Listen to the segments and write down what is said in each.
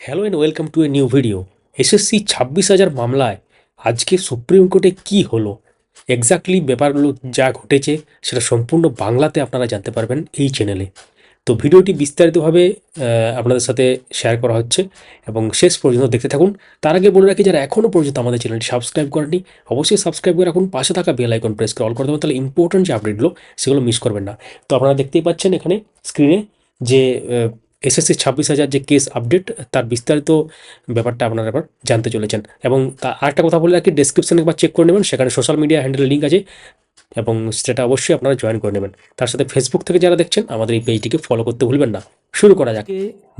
Hello and welcome to a new video SSC ছাব্বিশ হাজার মামলায় আজকে সুপ্রিম কোর্টে কি হলো? এক্স্যাক্টলি ব্যাপারগুলো যা ঘটেছে সেটা সম্পূর্ণ বাংলাতে আপনারা জানতে পারবেন এই চ্যানেলে তো ভিডিওটি বিস্তারিতভাবে আপনাদের সাথে শেয়ার করা হচ্ছে এবং শেষ পর্যন্ত দেখতে থাকুন। তার আগে বলে রাখি, যারা এখনও পর্যন্ত আমাদের চ্যানেলটি সাবস্ক্রাইব করেনি অবশ্যই সাবস্ক্রাইব করে রাখুন। পাশে থাকা বেল আইকন প্রেস করে অল করে দেবেন, তাহলে ইম্পর্টেন্ট যে আপডেটগুলো সেগুলো মিস করবেন না। তো আপনারা দেখতেই পাচ্ছেন এখানে স্ক্রিনে যে এসএসসি ছাব্বিশ হাজার যে কেস আপডেট তার বিস্তারিত ব্যাপারটা আপনারা এবার জানতে চলেছেন। এবং তা আরেকটা কথা বলে রাখি ডেসক্রিপশনে একবার চেক করে নেবেন, সেখানে সোশ্যাল মিডিয়া হ্যান্ডেল লিঙ্ক আছে এবং সেটা অবশ্যই আপনারা জয়েন করে নেবেন। তার সাথে ফেসবুক থেকে যারা দেখছেন, আমাদের এই পেজটিকে ফলো করতে ভুলবেন না। শুরু করা যাক।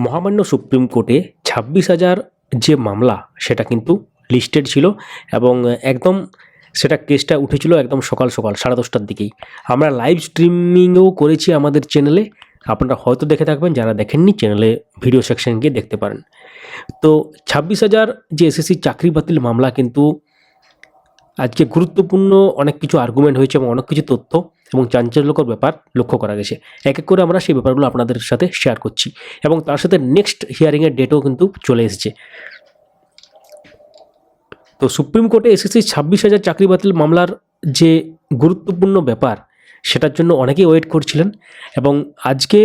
মহামান্য সুপ্রিম কোর্টে ছাব্বিশ হাজার যে মামলা, সেটা কিন্তু লিস্টেড ছিল এবং একদম সেটা কেসটা উঠেছিল একদম সকাল সকাল, সাড়ে দশটার দিকেই। আমরা লাইভ স্ট্রিমিংও করেছি আমাদের চ্যানেলে আপনারা হয়তো দেখে থাকবেন যারা দেখেননি চ্যানেলে ভিডিও সেকশন গিয়ে দেখতে পারেন। তো ছাব্বিশ হাজার যে এসএসসি চাকরি বাতিল মামলা কিন্তু আজকে গুরুত্বপূর্ণ অনেক কিছু আর্গুমেন্ট হয়েছে এবং অনেক কিছু তথ্য এবং চাঞ্চল্যকর ব্যাপার লক্ষ্য করা গেছে। এক এক করে আমরা সেই ব্যাপারগুলো আপনাদের সাথে শেয়ার করছি এবং তার সাথে নেক্সট হিয়ারিংয়ের ডেটও কিন্তু চলে এসেছে। তো সুপ্রিম কোর্টে এসএসসি ছাব্বিশ হাজার চাকরি বাতিল মামলার যে গুরুত্বপূর্ণ ব্যাপার সেটার জন্য অনেকেই ওয়েট করছিলেন এবং আজকে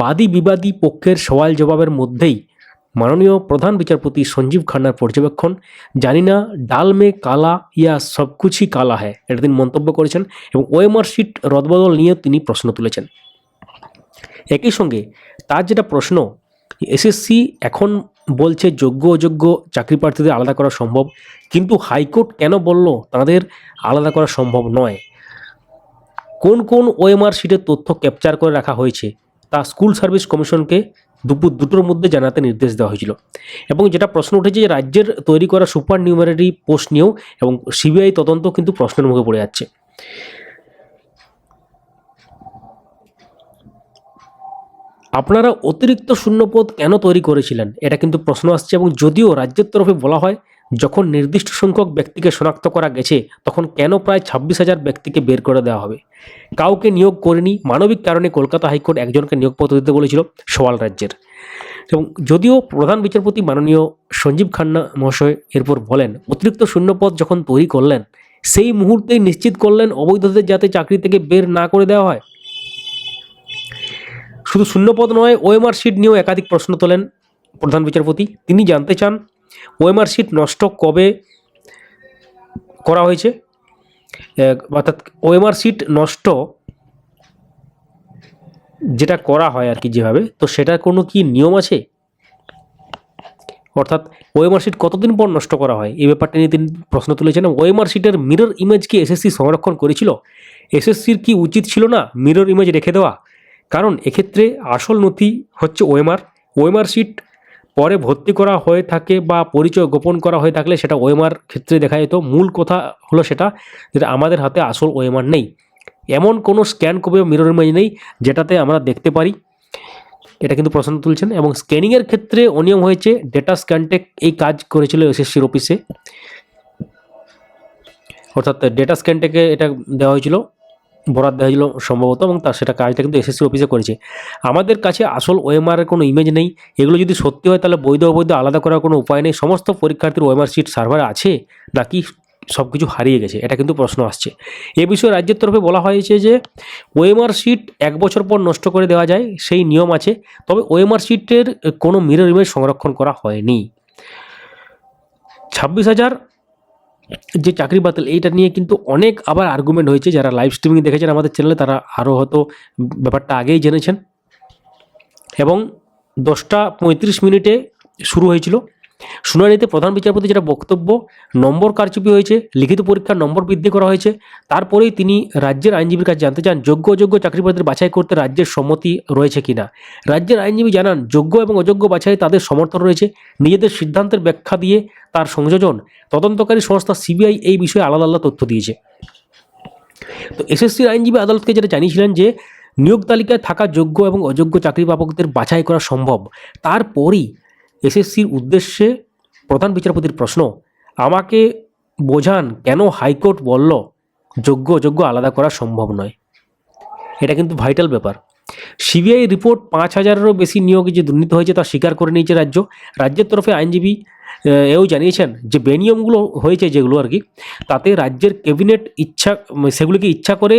বাদী বিবাদী পক্ষের সওয়াল জবাবের মধ্যেই মাননীয় প্রধান বিচারপতি সঞ্জীব খান্নার পর্যবেক্ষণ। জানি না, ডাল মে কালা ইয়া সব কুচই কালা হ্যায়, এটা তিনি মন্তব্য করেছেন এবং ওএমআর শিট রদবদল নিয়ে তিনি প্রশ্ন তুলেছেন। একই সঙ্গে তার যেটা প্রশ্ন, এসএসসি এখন বলছে যোগ্য অযোগ্য চাকরি প্রার্থীদের আলাদা করা সম্ভব, কিন্তু হাইকোর্ট কেন বলল তাদের আলাদা করা সম্ভব নয়? কোন কোন ওএমআর শিটের তথ্য ক্যাপচার করে রাখা হয়েছে তা স্কুল সার্ভিস কমিশনকে দুপুর দুটোর মধ্যে জানাতে নির্দেশ দেওয়া হয়েছিল। এবং যেটা প্রশ্ন উঠেছে যে রাজ্যের তৈরি করা সুপার নিউমারি পোস্ট নিয়েও এবং সিবিআই তদন্ত কিন্তু প্রশ্নের মুখে পড়ে যাচ্ছে। আপনারা অতিরিক্ত শূন্যপদ কেন তৈরি করেছিলেন? এটা কিন্তু প্রশ্ন আসছে এবং যদিও রাজ্যের তরফে বলা হয়, যখন নির্দিষ্ট সংখ্যক ব্যক্তিকে শনাক্ত করা গেছে, তখন কেন প্রায় ছাব্বিশ হাজার ব্যক্তিকে বের করে দেওয়া হবে? কাউকে নিয়োগ করেনি, মানবিক কারণে কলকাতা হাইকোর্ট একজনকে নিয়োগপত্র দিতে বলেছিল সওয়াল রাজ্যের। এবং যদিও প্রধান বিচারপতি মাননীয় সঞ্জীব খান্না মহাশয় এরপর বলেন, অতিরিক্ত শূন্যপদ যখন তৈরি করলেন, সেই মুহূর্তেই নিশ্চিত করলেন অবৈধদের যাতে চাকরি থেকে বের না করে দেওয়া হয়। শুধু শূন্যপদ নয়, ওএমআর শিট নিয়েও একাধিক প্রশ্ন তোলেন প্রধান বিচারপতি। তিনি জানতে চান, ওএমআর শিট নষ্ট কবে করা হয়েছে? অর্থাৎ ওএমআর শিট নষ্ট যেটা করা হয় আর কি যেভাবে, তো সেটার কোনো কি নিয়ম আছে? অর্থাৎ ওএমআর শিট কতদিন পর নষ্ট করা হয়? এই ব্যাপারটা নিয়ে তিনি প্রশ্ন তুলেছেন। ওএমআর শিটের মিরর ইমেজ কি এসএসসি সংরক্ষণ করেছিল? এসএসসির কি উচিত ছিল না? মিরর ইমেজ রেখে দেওয়া? কারণ এক্ষেত্রে আসল নথি হচ্ছে ওএমআর। ওএমআর শিট পরে ভর্তি করা হয়ে থাকে বা পরিচয় গোপন করা হয়ে থাকলে সেটা ওএমআর ক্ষেত্রে দেখা যেত। মূল কথা হলো সেটা যেটা আমাদের হাতে আসল ওএমআর নেই। এমন কোনো স্ক্যান কপি মিরর ইমেজ নেই যেটাতে আমরা দেখতে পারি। এটা কিন্তু প্রশ্ন তুলছেন এবং স্ক্যানিংয়ের ক্ষেত্রে অনিয়ম হয়েছে। ডেটা স্ক্যানটেক এই কাজ করেছিল এসএসসির অফিসে অর্থাৎ ডেটা স্ক্যানটেকে এটা দেওয়া হয়েছিল। বরাদ দেওয়া হয়েছিল সম্ভবত এবং তার সেটা কাজটা কিন্তু এসএসসি অফিসে করেছে। আমাদের কাছে আসল ওএমআর এর কোনো ইমেজ নেই। এগুলো যদি সত্যি হয় তাহলে বৈধ অবৈধ আলাদা করার কোনো উপায় নেই। সমস্ত পরীক্ষার্থীর ওএমআর শিট সার্ভার আছে, নাকি সব কিছু হারিয়ে গেছে? এটা কিন্তু প্রশ্ন আসছে। এ বিষয়ে রাজ্যের তরফে বলা হয়েছে যে ওএমআর শিট এক বছর পর নষ্ট করে দেওয়া যায়, সেই নিয়ম আছে। তবে ওএমআর শিটের কোনো মিরর ইমেজ সংরক্ষণ করা হয়নি। ছাব্বিশ হাজার যে চাকরি বাতিল, এইটা নিয়ে কিন্তু অনেক আবার আর্গুমেন্ট হয়েছে। যারা লাইভ স্ট্রিমিং দেখেছেন আমাদের চ্যানেলে তারা আরও হয়তো ব্যাপারটা আগেই জেনেছেন। এবং দশটা পঁয়ত্রিশ মিনিটে শুরু হয়েছিল। শুনানিতে প্রধান বিচারপতি যেটা বক্তব্য, নম্বর কারচুপি হয়েছে, লিখিত পরীক্ষার নম্বর বৃদ্ধি করা হয়েছে। তারপরেই তিনি রাজ্যের আইনজীবীর কাছে জানতে চান, যোগ্য অযোগ্য চাকরি প্রার্থীদের বাছাই করতে রাজ্যের সম্মতি রয়েছে কিনা। রাজ্যের আইনজীবী জানান, যোগ্য এবং অযোগ্য বাছাই তাদের সমর্থন রয়েছে। নিজেদের সিদ্ধান্তের ব্যাখ্যা দিয়ে তার সংযোজন তদন্তকারী সংস্থা সিবিআই এই বিষয়ে আলাদা আলাদা তথ্য দিয়েছে। তো এসএসসির আইনজীবী আদালতকে যেটা জানিয়েছিলেন যে, নিয়োগ তালিকায় থাকা যোগ্য এবং অযোগ্য চাকরি প্রাপকদের বাছাই করা সম্ভব। তারপরই এসএসসির উদ্দেশ্যে প্রধান বিচারপতির প্রশ্ন, আমাকে বোঝান কেন হাইকোর্ট বলল যোগ্য যোগ্য আলাদা করা সম্ভব নয়? এটা কিন্তু ভাইটাল ব্যাপার। সিবিআই রিপোর্ট পাঁচ হাজারেরও বেশি নিয়োগে যে দুর্নীতি হয়েছে তা স্বীকার করে নিয়েছে রাজ্য। রাজ্যের তরফে আইনজীবী এও জানিয়েছেন যে বেনিয়মগুলো হয়েছে যেগুলো আর কি, তাতে রাজ্যের ক্যাবিনেট ইচ্ছা, সেগুলিকে ইচ্ছা করে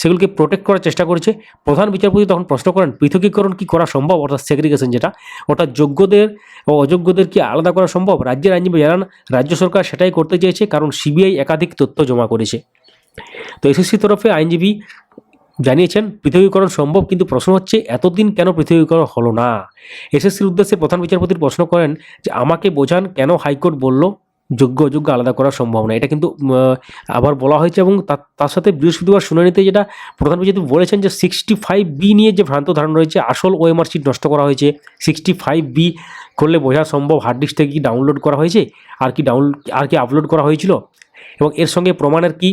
সেগুলোকে প্রোটেক্ট করার চেষ্টা করেছে। প্রধান বিচারপতি তখন প্রশ্ন করেন, পৃথকীকরণ কি করা সম্ভব? অর্থাৎ সেগ্রিগেশন যেটা অর্থাৎ যোগ্যদের ও অযোগ্যদের কি আলাদা করা সম্ভব? রাজ্যের আইনজীবী জানান, রাজ্য সরকার সেটাই করতে চেয়েছে, কারণ সিবিআই একাধিক তথ্য জমা করেছে। তো এসএসসি তরফে আইনজীবী জানিয়েছেন, পৃথকীকরণ সম্ভব, কিন্তু প্রশ্ন হচ্ছে, এতদিন কেন পৃথকীকরণ হলো না? এসএসসির উদ্দেশ্যে প্রধান বিচারপতির প্রশ্ন করেন যে, আমাকে বোঝান কেন হাইকোর্ট বলল যোগ্য অযোগ্য আলাদা করা সম্ভব না। এটা কিন্তু আবার বলা হয়েছে এবং তার- সাথে বৃহস্পতিবার শুনানিতে যেটা প্রধান বিচারপতি বলেছেন যে সিক্সটি ফাইভ বি নিয়ে যে ভ্রান্ত ধারণা রয়েছে, আসল ওএমআর শিট নষ্ট করা হয়েছে। সিক্সটি ফাইভ বি করলে বোঝা সম্ভব হার্ড ডিস্ক থেকে কি ডাউনলোড করা হয়েছে? আর কি ডাউন আর কি আপলোড করা হয়েছিল? এবং এর সঙ্গে প্রমাণের কি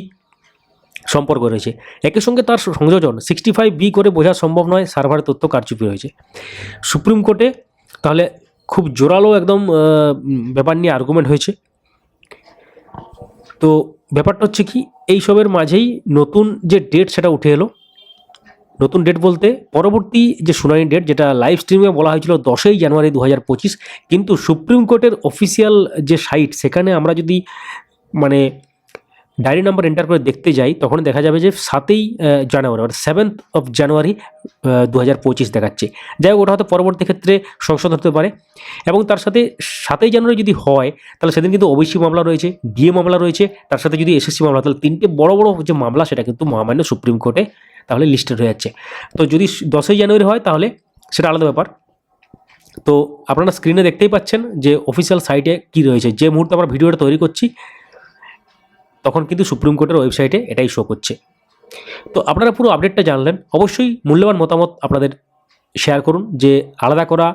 সম্পর্ক রয়েছে? একই সঙ্গে তার সংযোজন সিক্সটি ফাইভ বি করে বোঝা সম্ভব নয় সার্ভারের তথ্য কারচুপি হয়েছে সুপ্রিম কোর্টে তাহলে খুব জোরালো একদম ব্যাপার নিয়ে আর্গুমেন্ট হয়েছে। তো ব্যাপারটা হচ্ছে কি, এইসবের মাঝেই নতুন যে ডেট সেটা উঠে এলো। নতুন ডেট বলতে পরবর্তী যে শুনানি ডেট যেটা লাইভ স্ট্রিমে বলা হয়েছিল দশই জানুয়ারি দু হাজার পঁচিশ, কিন্তু সুপ্রিম কোর্টের অফিসিয়াল যে সাইট সেখানে আমরা যদি মানে ডায়েরি নাম্বার এন্টার করে দেখতে যাই, তখন দেখা যাবে যে সাতই জানুয়ারি, অর্থাৎ সেভেন্থ অফ জানুয়ারি দু হাজার পঁচিশ দেখাচ্ছে। যাই হোক, ওটা হয়তো পরবর্তী ক্ষেত্রে সংশোধন হতে পারে। এবং তার সাথে সাতই জানুয়ারি যদি হয়, তাহলে সেদিন কিন্তু ওবিসি মামলা রয়েছে, ডিএ মামলা রয়েছে, তার সাথে যদি এসএসসি মামলা, তাহলে তিনটে বড় বড় যে মামলা, সেটা কিন্তু মহামান্য সুপ্রিম কোর্টে তাহলে লিস্টেড হয়ে যাচ্ছে। তো যদি দশই জানুয়ারি হয়, তাহলে সেটা আলাদা ব্যাপার। তো আপনারা স্ক্রিনে দেখতেই পাচ্ছেন যে অফিসিয়াল সাইটে কি রয়েছে। যে মুহূর্তে আমরা ভিডিওটা তৈরি করছি তখন কিন্তু সুপ্রিম কোর্টের ওয়েবসাইটে এটাই শো করছে। তো আপনারা পুরো আপডেটটা জানলেন। অবশ্যই মূল্যবান মতামত আপনাদের শেয়ার করুন যে আলাদা করা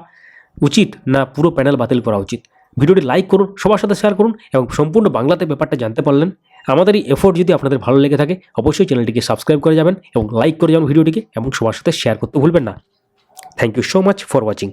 উচিত না পুরো প্যানেল বাতিল করা উচিত। ভিডিওটি লাইক করুন, সবার সাথে শেয়ার করুন এবং সম্পূর্ণ বাংলাতে ব্যাপারটা জানতে পারলেন। আমাদের এই এফোর্ট যদি আপনাদের ভালো লেগে থাকে, অবশ্যই চ্যানেলটিকে সাবস্ক্রাইব করে যাবেন এবং লাইক করে যাবেন ভিডিওটিকে এবং সবার সাথে শেয়ার করতে ভুলবেন না। Thank you so much for watching